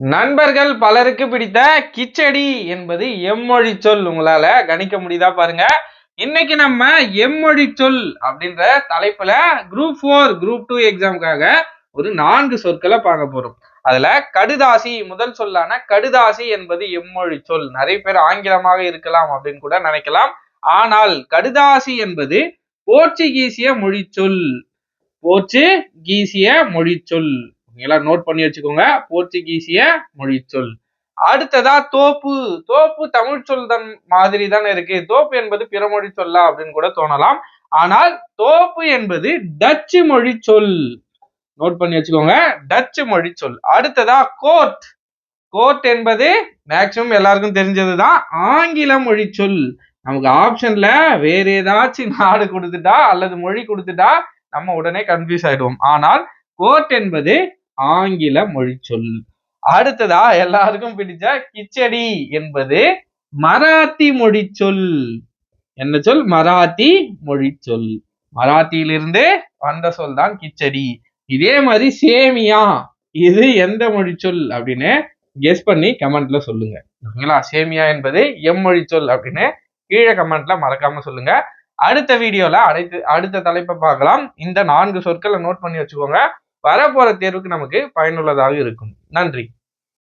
நண்பர்கள் பலருக்கு பிடித்த கிச்சடி என்பது எம்மொழி சொல். உங்களால கணிக்க முடியுதா பாருங்க. இன்னைக்கு நம்ம எம்மொழி சொல் அப்படின்ற தலைப்புல குரூப் ஃபோர் குரூப் டூ எக்ஸாமுக்காக ஒரு நான்கு சொற்களை பார்க்க போறோம். அதுல கடுதாசி முதல் சொல்லான கடுதாசி என்பது எம்மொழி சொல். நிறைய பேர் ஆங்கிலமாக இருக்கலாம் அப்படின்னு கூட நினைக்கலாம். ஆனால் கடுதாசி என்பது போர்ச்சுகீசிய மொழி சொல். போர்ச்சுகீசிய மொழி சொல். எல்லாம் நோட் பண்ணி வச்சுக்கோங்க. போர்ச்சுகீசிய மொழி சொல் அடுத்ததா தோப்பு. தோப்பு தமிழ் சொல் தன் மாதிரி தானே இருக்கு. தோப்பு என்பது பிற மொழி சொல்லா அப்படின்னு கூட தோணலாம். ஆனால் தோப்பு என்பது டச்சு மொழி சொல். நோட் பண்ணி வச்சுக்கோங்க. டச்சு மொழி சொல். அடுத்ததா கோர்ட். கோர்ட் என்பது மேக்சிமம் எல்லாருக்கும் தெரிஞ்சதுதான். ஆங்கில மொழி சொல். நமக்கு ஆப்ஷன்ல வேற ஏதாச்சும் நாடு கொடுத்துட்டா அல்லது மொழி கொடுத்துட்டா நம்ம உடனே கன்ஃபியூஸ் ஆயிடுவோம். ஆனால் கோர்ட் என்பது ஆங்கில மொழி சொல். அடுத்ததா எல்லாருக்கும் பிடிச்ச கிச்சடி என்பது மராத்தி மொழி சொல். என்ன சொல்? மராத்தி மொழி சொல். மராத்தியிலிருந்து வந்த சொல் தான் கிச்சடி. இதே மாதிரி சேமியா இது எந்த மொழி சொல் அப்படின்னு கெஸ் பண்ணி கமெண்ட்ல சொல்லுங்க. ஓகேங்களா? சேமியா என்பது எம்மொழி சொல் அப்படின்னு கீழே கமெண்ட்ல மறக்காம சொல்லுங்க. அடுத்த வீடியோல அடுத்த அடுத்த தலைப்பை பார்க்கலாம். இந்த நான்கு சொற்களை நோட் பண்ணி வச்சுக்கோங்க. வரப்போற தேர்வுக்கு நமக்கு பயனுள்ளதாக இருக்கும். நன்றி.